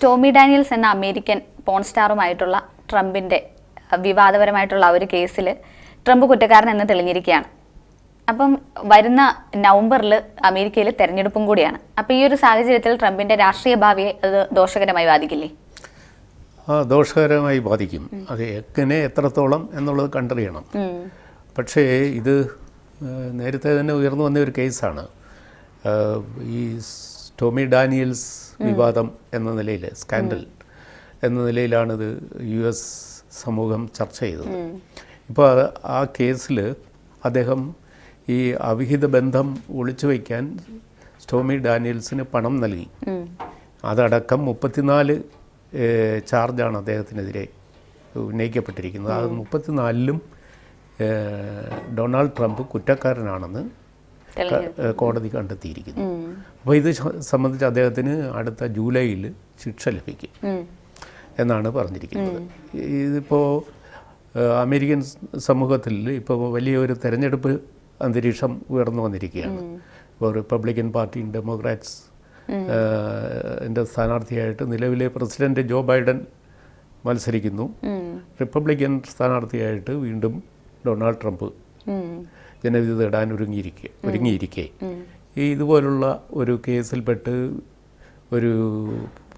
Stormy Daniels എന്ന American porn സ്റ്റാറുമായിട്ടുള്ള ട്രംപിന്റെ വിവാദപരമായിട്ടുള്ള ഒരു കേസിൽ ട്രംപ് കുറ്റക്കാരൻ എന്ന് തെളിഞ്ഞിരിക്കുകയാണ്. അപ്പം വരുന്ന നവംബറിൽ അമേരിക്കയിൽ തെരഞ്ഞെടുപ്പും കൂടിയാണ്. അപ്പം ഈ ഒരു സാഹചര്യത്തിൽ ട്രംപിന്റെ രാഷ്ട്രീയ ഭാവിയെ അത് ദോഷകരമായി ബാധിക്കില്ലേ? ആ ദോഷകരമായി ബാധിക്കും. അത് എങ്ങനെ എത്രത്തോളം എന്നുള്ളത് കണ്ടറിയണം. പക്ഷേ ഇത് നേരത്തെ തന്നെ ഉയർന്നു വന്ന ഒരു കേസാണ്. ഈ ടോമി ഡാനിയൽസ് വിവാദം എന്ന നിലയിൽ സ്കാൻഡൽ എന്ന നിലയിലാണിത് യു എസ് സമൂഹം ചർച്ച ചെയ്തത്. ഇപ്പോൾ ആ കേസിൽ അദ്ദേഹം ഈ അവിഹിത ബന്ധം ഒളിച്ചു വയ്ക്കാൻ സ്റ്റോമി ഡാനിയൽസിന് പണം നൽകി. അതടക്കം മുപ്പത്തിനാല് ചാർജാണ് അദ്ദേഹത്തിനെതിരെ ഉന്നയിക്കപ്പെട്ടിരിക്കുന്നത്. അത് മുപ്പത്തിനാലിലും ഡൊണാൾഡ് ട്രംപ് കുറ്റക്കാരനാണെന്ന് കോടതി കണ്ടെത്തിയിരിക്കുന്നു. അപ്പോൾ ഇത് സംബന്ധിച്ച് അദ്ദേഹത്തിന് അടുത്ത ജൂലൈയിൽ ശിക്ഷ ലഭിക്കും. എന്നാണ് പറഞ്ഞിരിക്കുന്നത്. ഇതിപ്പോൾ അമേരിക്കൻ സമൂഹത്തിൽ ഇപ്പോൾ വലിയൊരു തെരഞ്ഞെടുപ്പ് അന്തരീക്ഷം ഉയർന്നു വന്നിരിക്കുകയാണ്. ഇപ്പോൾ റിപ്പബ്ലിക്കൻ പാർട്ടിയും ഡെമോക്രാറ്റ്സ് എന്റെ സ്ഥാനാർത്ഥിയായിട്ട് നിലവിലെ പ്രസിഡന്റ് ജോ ബൈഡൻ മത്സരിക്കുന്നു. റിപ്പബ്ലിക്കൻ സ്ഥാനാർത്ഥിയായിട്ട് വീണ്ടും ഡൊണാൾഡ് ട്രംപ്. ജനവിധി തേടാൻ ഒരുങ്ങിയിരിക്കുക ഒരുങ്ങിയിരിക്കെ. ഈ ഇതുപോലുള്ള ഒരു കേസിൽപ്പെട്ട് ഒരു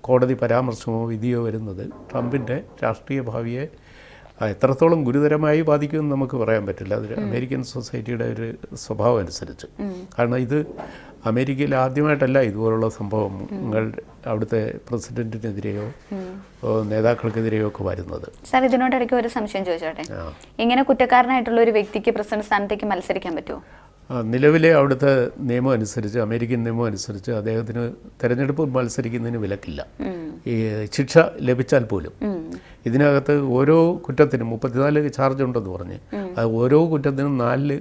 കോടതി പരാമർശമോ വിധിയോ വരുന്നത് ട്രംപിന്റെ രാഷ്ട്രീയ ഭാവിയെ എത്രത്തോളം ഗുരുതരമായി ബാധിക്കുമെന്ന് നമുക്ക് പറയാൻ പറ്റില്ല. അത് അമേരിക്കൻ സൊസൈറ്റിയുടെ ഒരു സ്വഭാവം അനുസരിച്ച് കാരണം ഇത് അമേരിക്കയിൽ ആദ്യമായിട്ടല്ല ഇതുപോലുള്ള സംഭവങ്ങൾ അവിടുത്തെ പ്രസിഡന്റിനെതിരെയോ നേതാക്കൾക്കെതിരെയോ ഒക്കെ വരുന്നത്. സാർ ഇതിനോടിടയ്ക്ക് ഒരു സംശയം ചോദിച്ചോട്ടെ. ഇങ്ങനെ കുറ്റക്കാരനായിട്ടുള്ള ഒരു വ്യക്തിക്ക് പ്രസിഡന്റ് സ്ഥാനത്തേക്ക് മത്സരിക്കാൻ പറ്റുമോ? നിലവിലെ അവിടുത്തെ നിയമം അനുസരിച്ച് അമേരിക്കൻ നിയമം അനുസരിച്ച് അദ്ദേഹത്തിന് തെരഞ്ഞെടുപ്പ് മത്സരിക്കുന്നതിന് വിലക്കില്ല. ഈ ശിക്ഷ ലഭിച്ചാൽ പോലും. ഇതിനകത്ത് ഓരോ കുറ്റത്തിനും മുപ്പത്തിനാല് ചാർജ് ഉണ്ടെന്ന് പറഞ്ഞ് അത് ഓരോ കുറ്റത്തിനും നാല്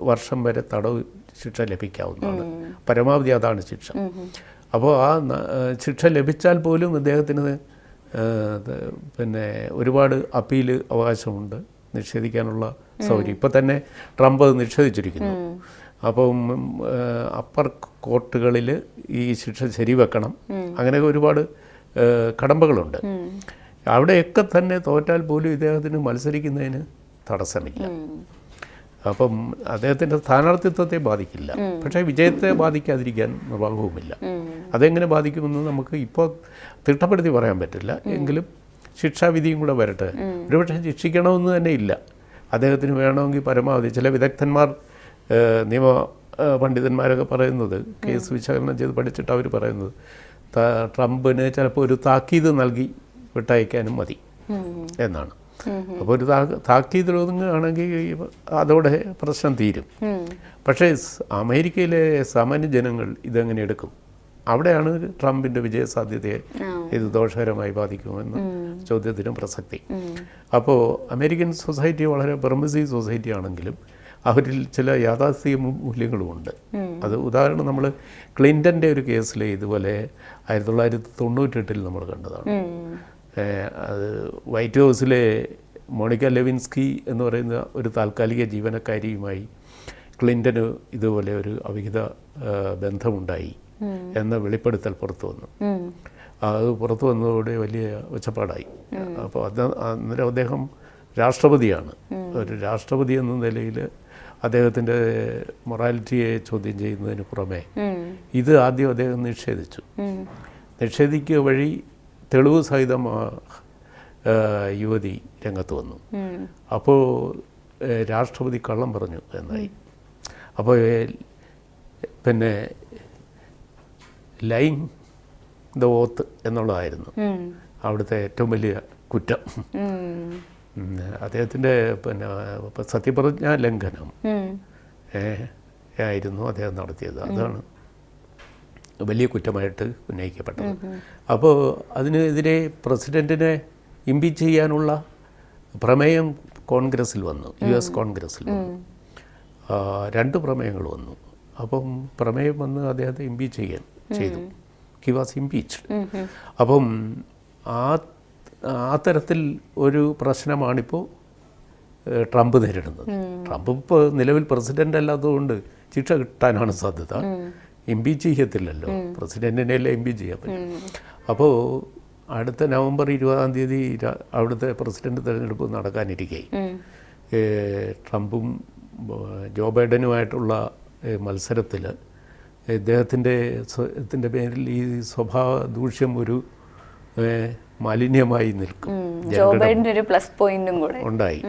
വർഷം വരെ തടവ് ശിക്ഷ ലഭിക്കാവുന്നതാണ്. പരമാവധി അതാണ് ശിക്ഷ. അപ്പോൾ ആ ശിക്ഷ ലഭിച്ചാൽ പോലും അദ്ദേഹത്തിന് പിന്നെ ഒരുപാട് അപ്പീൽ അവകാശമുണ്ട് നിഷേധിക്കാനുള്ള സൗകര്യം. ഇപ്പം തന്നെ ട്രംപ് അത് നിഷേധിച്ചിരിക്കുന്നു. അപ്പം അപ്പർ കോർട്ടുകളിൽ ഈ ശിക്ഷ ശരിവെക്കണം. അങ്ങനെയൊക്കെ ഒരുപാട് കടമ്പകളുണ്ട്. അവിടെയൊക്കെ തന്നെ തോറ്റാൽ പോലും ഇദ്ദേഹത്തിന് മത്സരിക്കുന്നതിന് തടസ്സമില്ല. അപ്പം അദ്ദേഹത്തിന്റെ സ്ഥാനാർത്ഥിത്വത്തെ ബാധിക്കില്ല. പക്ഷേ വിജയത്തെ ബാധിക്കാതിരിക്കാൻ നിർവാഹവുമില്ല അതെങ്ങനെ ബാധിക്കുമെന്ന് നമുക്ക് ഇപ്പോൾ തിട്ടപ്പെടുത്തി പറയാൻ പറ്റില്ല. എങ്കിലും ശിക്ഷാവിധിയും കൂടെ വരട്ടെ. ഒരുപക്ഷെ ശിക്ഷിക്കണമെന്ന് തന്നെ ഇല്ല. അദ്ദേഹത്തിന് വേണമെങ്കിൽ പരമാവധി ചില വിദഗ്ധന്മാർ നിയമ പണ്ഡിതന്മാരൊക്കെ പറയുന്നത് കേസ് വിശകലനം ചെയ്ത് പഠിച്ചിട്ട് അവർ പറയുന്നത് ട്രംപിന് ചിലപ്പോൾ ഒരു താക്കീത് നൽകി വിട്ടയക്കാനും മതി. എന്നാണ്. അപ്പോൾ ഒരു താ- താക്കീത് ഒതുങ്ങുകയാണെങ്കിൽ അതോടെ പ്രശ്നം തീരും. പക്ഷേ അമേരിക്കയിലെ സാമാന്യ ജനങ്ങൾ ഇതെങ്ങനെ എടുക്കും? അവിടെയാണ് ട്രംപിന്റെ വിജയസാധ്യതയെ ഇത് ദോഷകരമായി ബാധിക്കുമെന്ന ചോദ്യത്തിന് പ്രസക്തി. അപ്പോൾ അമേരിക്കൻ സൊസൈറ്റി വളരെ ബർമസി സൊസൈറ്റി ആണെങ്കിലും അവരിൽ ചില യാഥാസ്ഥിക മൂല്യങ്ങളുമുണ്ട്. അത് ഉദാഹരണം നമ്മൾ ക്ലിന്റന്റെ ഒരു കേസിൽ ഇതുപോലെ ആയിരത്തി തൊള്ളായിരത്തി തൊണ്ണൂറ്റെട്ടിൽ നമ്മൾ കണ്ടതാണ്. അത് വൈറ്റ് ഹൗസിലെ മോണിക്ക ലെവിൻസ്കി എന്ന് പറയുന്ന ഒരു താൽക്കാലിക ജീവനക്കാരിയുമായി ക്ലിന്റന് ഇതുപോലെ ഒരു അവിഹിത ബന്ധമുണ്ടായി എന്ന വെളിപ്പെടുത്തൽ പുറത്തു വന്നു. അത് പുറത്തു വന്നതോടെ വലിയ ഒച്ചപ്പാടായി. അപ്പോൾ അത് അന്നേരം അദ്ദേഹം രാഷ്ട്രപതിയാണ്. ഒരു രാഷ്ട്രപതി എന്ന നിലയിൽ അദ്ദേഹത്തിന്റെ മൊറാലിറ്റിയെ ചോദ്യം ചെയ്യുന്നതിന് പുറമെ ഇത് ആദ്യം അദ്ദേഹം നിഷേധിച്ചു. നിഷേധിക്കുക വഴി തെളിവ് സഹിതം യുവതി രംഗത്ത് വന്നു. അപ്പോൾ രാഷ്ട്രപതി കള്ളം പറഞ്ഞു എന്നായി. അപ്പോൾ പിന്നെ ലൈൻ ദ ഓത്ത് എന്നുള്ളതായിരുന്നു. അവിടുത്തെ ഏറ്റവും വലിയ കുറ്റം. അദ്ദേഹത്തിന്റെ പിന്നെ സത്യപ്രതിജ്ഞാ ലംഘനം. ഏ, ആയിരുന്നു അദ്ദേഹം നടത്തിയത്. അതാണ് വലിയ കുറ്റമായിട്ട് ഉന്നയിക്കപ്പെട്ടത്. അപ്പോൾ അതിനെതിരെ പ്രസിഡന്റിനെ ഇമ്പീച്ച് ചെയ്യാനുള്ള പ്രമേയം കോൺഗ്രസ്സിൽ വന്നു യു എസ് കോൺഗ്രസ്സിൽ വന്നു. രണ്ട് പ്രമേയങ്ങൾ വന്നു. അപ്പം പ്രമേയം വന്ന് അദ്ദേഹത്തെ ഇമ്പീച്ച് ചെയ്യാൻ ചെയ്തു. ഹി വാസ് ഇമ്പീച്ച്ഡ് അപ്പം ആ ആ തരത്തിൽ ഒരു പ്രശ്നമാണിപ്പോൾ ട്രംപ് നേരിടുന്നത്. ട്രംപ് ഇപ്പോൾ നിലവിൽ പ്രസിഡന്റ് അല്ലാത്തതുകൊണ്ട് ശിക്ഷ കിട്ടാനാണ് സാധ്യത. ഇമ്പീച്ച് ചെയ്യത്തില്ലല്ലോ. പ്രസിഡന്റിനെയല്ലേ ഇമ്പീച്ച് ചെയ്യാൻ പറ്റും. അപ്പോൾ അടുത്ത നവംബർ ഇരുപതാം തീയതി അവിടുത്തെ പ്രസിഡന്റ് തിരഞ്ഞെടുപ്പ് നടക്കാനിരിക്കെ. ട്രംപും ജോ ബൈഡനുമായിട്ടുള്ള മത്സരത്തിൽ ഇദ്ദേഹത്തിന്റെ ഇതിന്റെ പേരിൽ ഈ സ്വഭാവ ദൂഷ്യം ഒരു മാലിന്യമായി നിൽക്കും. ഒരു പ്ലസ് പോയിന്റും കൂടെ. ഉണ്ടായി.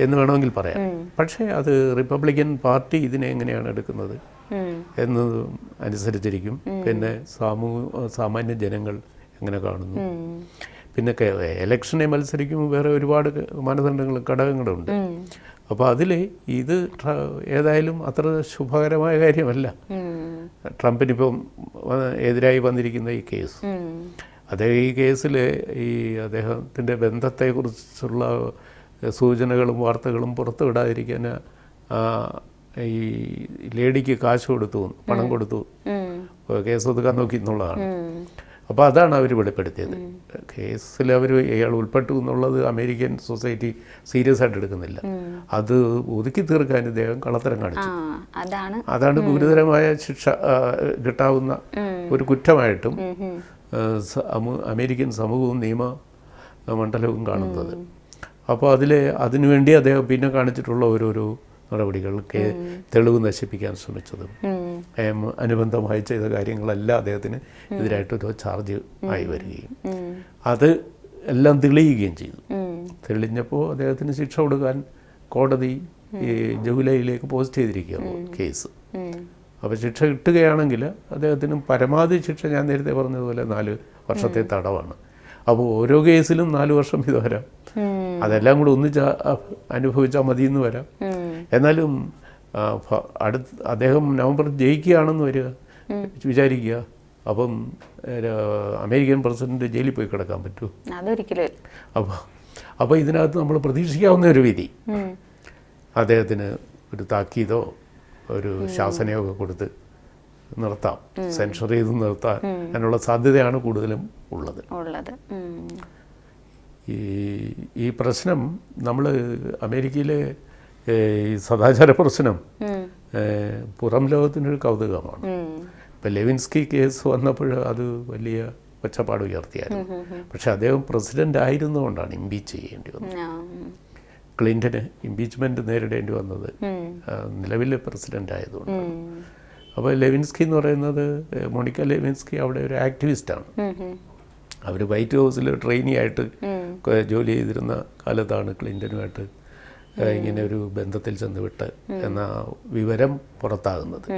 എന്ന് വേണമെങ്കിൽ പറയാം. പക്ഷേ അത് റിപ്പബ്ലിക്കൻ പാർട്ടി ഇതിനെ എങ്ങനെയാണ് എടുക്കുന്നത്. എന്നത് അനുസരിച്ചിരിക്കും. പിന്നെ സമൂഹ സാമാന്യ ജനങ്ങൾ എങ്ങനെ കാണുന്നു. പിന്നെ എലക്ഷനെ മത്സരിക്കുമ്പോൾ വേറെ ഒരുപാട് മാനദണ്ഡങ്ങൾ ഘടകങ്ങളുണ്ട്. അപ്പോൾ അതിൽ ഇത് ഏതായാലും അത്ര ശുഭകരമായ കാര്യമല്ല. ട്രംപിനിപ്പം എതിരായി വന്നിരിക്കുന്ന ഈ കേസ്. അതേ അദ്ദേഹം ഈ കേസിൽ ഈ അദ്ദേഹത്തിന്റെ ബന്ധത്തെക്കുറിച്ചുള്ള സൂചനകളും വാർത്തകളും പുറത്തു വിടാതിരിക്കാൻ ആ, ഈ ലേഡിക്ക് കാശ് കൊടുത്തു പണം കൊടുത്തു. ഉം. കേസ് ഒതുക്കാൻ നോക്കി എന്നുള്ളതാണ്. അപ്പോൾ അതാണ് അവർ വെളിപ്പെടുത്തിയത്. കേസിൽ അവർ ഇയാൾ ഉൾപ്പെട്ടു എന്നുള്ളത് അമേരിക്കൻ സൊസൈറ്റി സീരിയസ് ആയിട്ട് എടുക്കുന്നില്ല. അത് ഒതുക്കി തീർക്കാൻ ഇദ്ദേഹം കള്ളത്തരം കാണിച്ചു. അതാണ്. ഗുരുതരമായ ശിക്ഷ കിട്ടാവുന്ന ഒരു കുറ്റമായിട്ടും അമേരിക്കൻ സമൂഹവും നിയമ മണ്ഡലവും കാണുന്നത്. അപ്പോൾ അതിൽ അതിനുവേണ്ടി അദ്ദേഹം പിന്നെ കാണിച്ചിട്ടുള്ള ഓരോരോ നടപടികൾ കേ- തെളിവ് നശിപ്പിക്കാൻ ശ്രമിച്ചതും. അനുബന്ധമായി ചെയ്ത കാര്യങ്ങളെല്ലാം അദ്ദേഹത്തിന് എതിരായിട്ടൊരു ചാർജ് ആയി വരികയും. അത് എല്ലാം തെളിയുകയും ചെയ്തു. തെളിഞ്ഞപ്പോൾ അദ്ദേഹത്തിന് ശിക്ഷ കൊടുക്കാൻ കോടതി ഈ ജൂലൈയിലേക്ക് പോസ്റ്റ് ചെയ്തിരിക്കുകയാണ് കേസ്. അപ്പോൾ ശിക്ഷ കിട്ടുകയാണെങ്കിൽ അദ്ദേഹത്തിന് പരമാവധി ശിക്ഷ ഞാൻ നേരത്തെ പറഞ്ഞതുപോലെ നാല് വർഷത്തെ തടവാണ്. അപ്പോൾ ഓരോ കേസിലും നാല് വർഷം ഇത് വരാം അതെല്ലാം കൂടെ ഒന്നിച്ച് അനുഭവിച്ചാൽ മതി എന്ന് വരാം. എന്നാലും അടുത്ത് അദ്ദേഹം നവംബർ ജയിക്കുകയാണെന്ന് വരിക വിചാരിക്കുക. അപ്പം അമേരിക്കൻ പ്രസിഡന്റ് ജയിലിൽ പോയി കിടക്കാൻ പറ്റുമോ അതൊരിക്കലും അപ്പോൾ അപ്പോൾ ഇതിനകത്ത് നമ്മൾ പ്രതീക്ഷിക്കാവുന്ന ഒരു വിധി. അദ്ദേഹത്തിന് ഒരു താക്കീതോ ഒരു ശാസനയോ ഒക്കെ കൊടുത്ത് നിർത്താം. സെൻഷർ ചെയ്ത് നിർത്താൻ അതിനുള്ള സാധ്യതയാണ് കൂടുതലും ഉള്ളത്. ഉള്ളത്. ഈ ഈ പ്രശ്നം നമ്മൾ അമേരിക്കയിലെ ഈ സദാചാര പ്രശ്നം. പുറം ലോകത്തിനൊരു കൗതുകമാണ്. ഇപ്പം ലെവിൻസ്കി കേസ് വന്നപ്പോൾ അത് വലിയ ഒച്ചപ്പാട് ഉയർത്തിയായിരുന്നു. പക്ഷെ അദ്ദേഹം പ്രസിഡന്റ് ആയിരുന്നുകൊണ്ടാണ് ഇമ്പീച്ച് ചെയ്യേണ്ടി വന്നത്. ക്ലിന്റന് ക്ലിന്റന് ഇമ്പീച്ച്മെന്റ് നേരിടേണ്ടി വന്നത് നിലവിലെ പ്രസിഡന്റ് ആയതുകൊണ്ട്. അപ്പോൾ ലെവിൻസ്കി എന്ന് പറയുന്നത് മോണിക്ക ലെവിൻസ്കി അവിടെ ഒരു ആക്ടിവിസ്റ്റാണ്. ആണ് അവർ അവർ വൈറ്റ് ഹൗസിൽ ട്രെയിനി ആയിട്ട് ജോലി ചെയ്തിരുന്ന കാലത്താണ് ക്ലിന്റനുമായിട്ട് ഏ, ഇങ്ങനെ ഒരു ബന്ധത്തിൽ ചെന്ന് വിട്ട് എന്ന വിവരം പുറത്താകുന്നത്.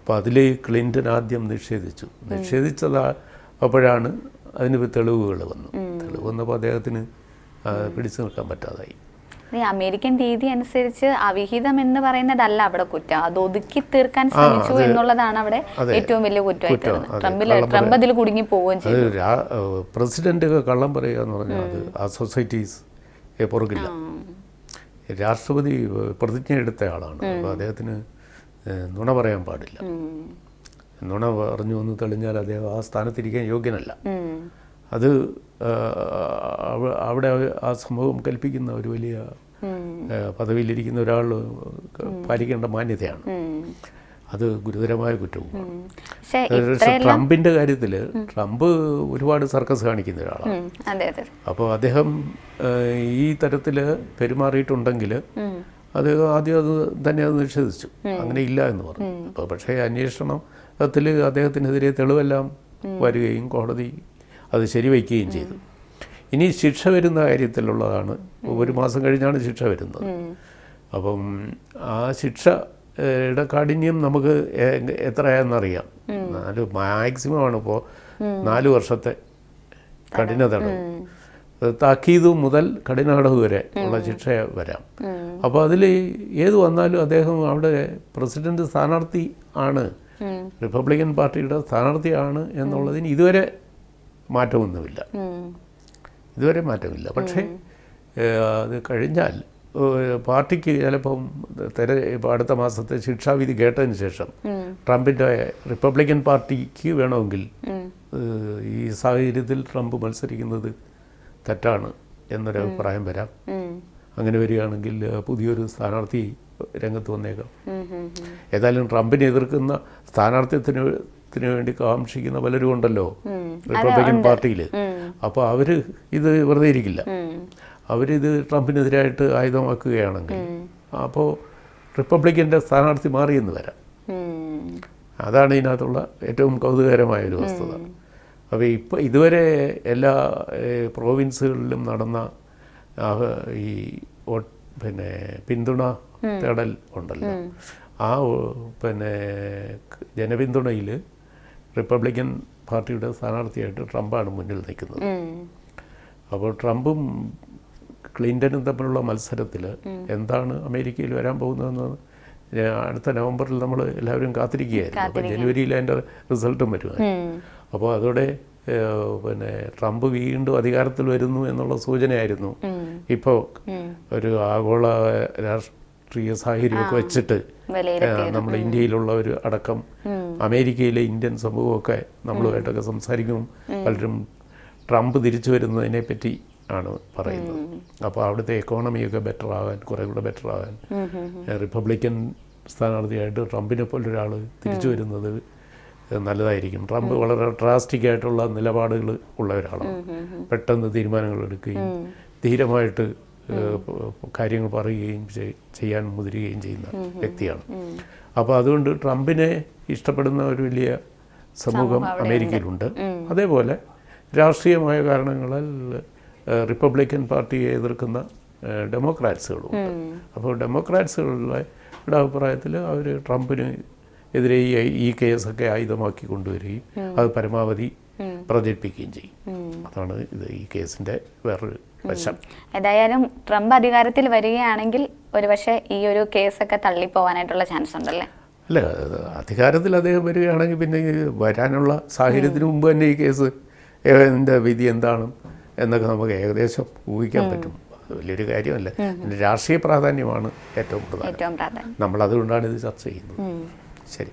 അപ്പോൾ അതിൽ ക്ലിന്റൺ ആദ്യം നിഷേധിച്ചു. നിഷേധിച്ചതാ അപ്പോഴാണ് അതിന് തെളിവുകൾ വന്നു. തെളിവ് വന്നപ്പോൾ അദ്ദേഹത്തിന് പിടിച്ചു നിൽക്കാൻ പറ്റാതായി. അമേരിക്കൻ രീതി അനുസരിച്ച് അവിഹിതം എന്ന് പറയുന്നതല്ല അവിടെ കുറ്റം. അത് ഒതുക്കി തീർക്കാൻ ശ്രമിച്ചു എന്നുള്ളതാണ് അവിടെ ഏറ്റവും വലിയ കുറ്റമായി ട്രംപ് അതിൽ കുടുങ്ങി പോവുകയും ചെയ്തു. അത് കള്ളം പറയുക എന്ന് പറഞ്ഞാൽ അത് ആ സൊസൈറ്റീസ് പുറകില്ല രാഷ്ട്രപതി പ്രതിജ്ഞ എടുത്ത ആളാണ്. അപ്പോൾ അദ്ദേഹത്തിന് നുണ പറയാൻ പാടില്ല. നുണ പറഞ്ഞു എന്ന് തെളിഞ്ഞാൽ അദ്ദേഹം ആ സ്ഥാനത്തിരിക്കാൻ യോഗ്യനല്ല. അത് അവിടെ ആ സംഭവം കൽപ്പിക്കുന്ന ഒരു വലിയ പദവിയിലിരിക്കുന്ന ഒരാൾ പാലിക്കേണ്ട മാന്യതയാണ്. അത് ഗുരുതരമായ കുറ്റവും ട്രംപിന്റെ പക്ഷേ ട്രംപിന്റെ കാര്യത്തിൽ ട്രംപ് ഒരുപാട് സർക്കസ് കാണിക്കുന്ന ഒരാളാണ്. അപ്പൊ അപ്പോൾ അദ്ദേഹം ഈ തരത്തിൽ പെരുമാറിയിട്ടുണ്ടെങ്കിൽ. അത് ആദ്യം അത് തന്നെ അത് നിഷേധിച്ചു. അങ്ങനെ ഇല്ല എന്ന് പറഞ്ഞു. അപ്പോൾ പക്ഷേ അന്വേഷണത്തിൽ അദ്ദേഹത്തിനെതിരെ തെളിവെല്ലാം വരികയും കോടതി അത് ശരിവയ്ക്കുകയും ചെയ്തു. ഇനി ശിക്ഷ വരുന്ന കാര്യത്തിലുള്ളതാണ് ഒരു മാസം കഴിഞ്ഞാണ് ശിക്ഷ വരുന്നത്. അപ്പം ആ ശിക്ഷയുടെ കാഠിന്യം നമുക്ക് എത്രയാണെന്നറിയാം. നാല് മാക്സിമം ആണ് ഇപ്പോൾ നാല് വർഷത്തെ കഠിന തടവ്. താക്കീത് മുതൽ കഠിന തടവ് വരെ ഉള്ള ശിക്ഷ വരാം. അപ്പോൾ അതിൽ ഏത് വന്നാലും അദ്ദേഹം അവിടെ പ്രസിഡന്റ് സ്ഥാനാർത്ഥി ആണ്. റിപ്പബ്ലിക്കൻ പാർട്ടിയുടെ സ്ഥാനാർത്ഥിയാണ് എന്നുള്ളതിന് ഇതുവരെ മാറ്റമൊന്നുമില്ല. ഇതുവരെ മാറ്റമില്ല. പക്ഷേ അത് കഴിഞ്ഞാൽ പാർട്ടിക്ക് ചിലപ്പം തെര അടുത്ത മാസത്തെ ശിക്ഷാവിധി കേട്ടതിന് ശേഷം. ട്രംപിന്റെ റിപ്പബ്ലിക്കൻ പാർട്ടിക്ക് വേണമെങ്കിൽ ഈ സാഹചര്യത്തിൽ ട്രംപ് മത്സരിക്കുന്നത് തെറ്റാണ് എന്നൊരു അഭിപ്രായം വരാം. അങ്ങനെ വരികയാണെങ്കിൽ പുതിയൊരു സ്ഥാനാർത്ഥി രംഗത്ത് വന്നേക്കാം. ഏതായാലും ട്രംപിനെ എതിർക്കുന്ന സ്ഥാനാർത്ഥ്യത്തിന് ത്തിന് വേണ്ടി കാക്ഷിക്കുന്ന പലരും ഉണ്ടല്ലോ റിപ്പബ്ലിക്കൻ പാർട്ടിയിൽ അപ്പോൾ അവർ ഇത് വെറുതെ ഇരിക്കില്ല. അവരിത് ട്രംപിനെതിരായിട്ട് ആയുധമാക്കുകയാണെങ്കിൽ അപ്പോൾ റിപ്പബ്ലിക്കന്റെ സ്ഥാനാർത്ഥി മാറിയെന്ന് വരാം. അതാണ് ഇതിനകത്തുള്ള ഏറ്റവും കൗതുകകരമായ ഒരു വസ്തുത. അപ്പോൾ ഇപ്പോൾ ഇതുവരെ എല്ലാ പ്രോവിൻസുകളിലും നടന്ന ഈ പിന്നെ പിന്തുണ തേടൽ ഉണ്ടല്ലോ. ആ പിന്നെ ജനപിന്തുണയിൽ റിപ്പബ്ലിക്കൻ പാർട്ടിയുടെ സ്ഥാനാർത്ഥിയായിട്ട് ട്രംപാണ് മുന്നിൽ നിൽക്കുന്നത്. അപ്പോൾ ട്രംപും ക്ലിന്റനും തമ്മിലുള്ള മത്സരത്തിൽ എന്താണ് അമേരിക്കയിൽ വരാൻ പോകുന്നതെന്ന് അടുത്ത നവംബറിൽ നമ്മൾ എല്ലാവരും കാത്തിരിക്കുകയായിരുന്നു. അപ്പോൾ ജനുവരിയിൽ അതിന്റെ റിസൾട്ടും വരുമായിരുന്നു. അപ്പോൾ അതോടെ പിന്നെ ട്രംപ് വീണ്ടും അധികാരത്തിൽ വരുന്നു എന്നുള്ള സൂചനയായിരുന്നു. ഇപ്പോൾ ഒരു ആഗോള രാഷ്ട്രീയ സാഹചര്യമൊക്കെ വെച്ചിട്ട് നമ്മൾ ഇന്ത്യയിലുള്ള ഒരു അടക്കം അമേരിക്കയിലെ ഇന്ത്യൻ സമൂഹമൊക്കെ നമ്മളുമായിട്ടൊക്കെ സംസാരിക്കും. പലരും ട്രംപ് തിരിച്ചു വരുന്നതിനെ പറ്റി ആണ് പറയുന്നത്. അപ്പോൾ അവിടുത്തെ എക്കോണമിയൊക്കെ ബെറ്റർ ആകാൻ കുറേ കൂടെ ബെറ്റർ ആകാൻ. റിപ്പബ്ലിക്കൻ സ്ഥാനാർത്ഥിയായിട്ട് ട്രംപിനെ പോലൊരാൾ തിരിച്ചു വരുന്നത് നല്ലതായിരിക്കും. ട്രംപ് വളരെ ഡ്രാസ്റ്റിക് ആയിട്ടുള്ള നിലപാടുകൾ ഉള്ള ഒരാളാണ്. പെട്ടെന്ന് തീരുമാനങ്ങൾ എടുക്കുകയും ധീരമായിട്ട് കാര്യങ്ങൾ പറയുകയും ചെയ്യാൻ മുതിരുകയും ചെയ്യുന്ന വ്യക്തിയാണ്. അപ്പോൾ അതുകൊണ്ട് ട്രംപിനെ ഇഷ്ടപ്പെടുന്ന ഒരു വലിയ സമൂഹം അമേരിക്കയിലുണ്ട്. അതേപോലെ രാഷ്ട്രീയമായ കാരണങ്ങളാൽ റിപ്പബ്ലിക്കൻ പാർട്ടിയെ എതിർക്കുന്ന ഡെമോക്രാറ്റ്സുകളും ഉണ്ട് അപ്പോൾ ഡെമോക്രാറ്റ്സുകളുടെ അഭിപ്രായത്തിൽ അവർ ട്രംപിന് എതിരെ ഈ ഈ കേസൊക്കെ ആയുധമാക്കി കൊണ്ടുവരികയും അത് പരമാവധി പ്രചരിപ്പിക്കുകയും ചെയ്യും. അതാണ് ഇത് ഈ കേസിന്റെ വേറൊരു വശം. ഏതായാലും ട്രംപ് അധികാരത്തിൽ വരികയാണെങ്കിൽ ഒരുപക്ഷെ ഈ ഒരു കേസൊക്കെ തള്ളിപ്പോവാനായിട്ടുള്ള ചാൻസ് ഉണ്ടല്ലേ? അല്ല അധികാരത്തിൽ അദ്ദേഹം വരികയാണെങ്കിൽ പിന്നെ വരാനുള്ള സാഹചര്യത്തിന് മുമ്പ് തന്നെ ഈ കേസ് എന്റെ വിധി എന്താണ്? എന്നൊക്കെ നമുക്ക് ഏകദേശം ഊഹിക്കാൻ പറ്റും. വലിയൊരു കാര്യമല്ല. രാഷ്ട്രീയ പ്രാധാന്യമാണ് ഏറ്റവും പ്രധാനം അതുകൊണ്ടാണ് ഇത് ചർച്ച ചെയ്യുന്നത്. ശരി.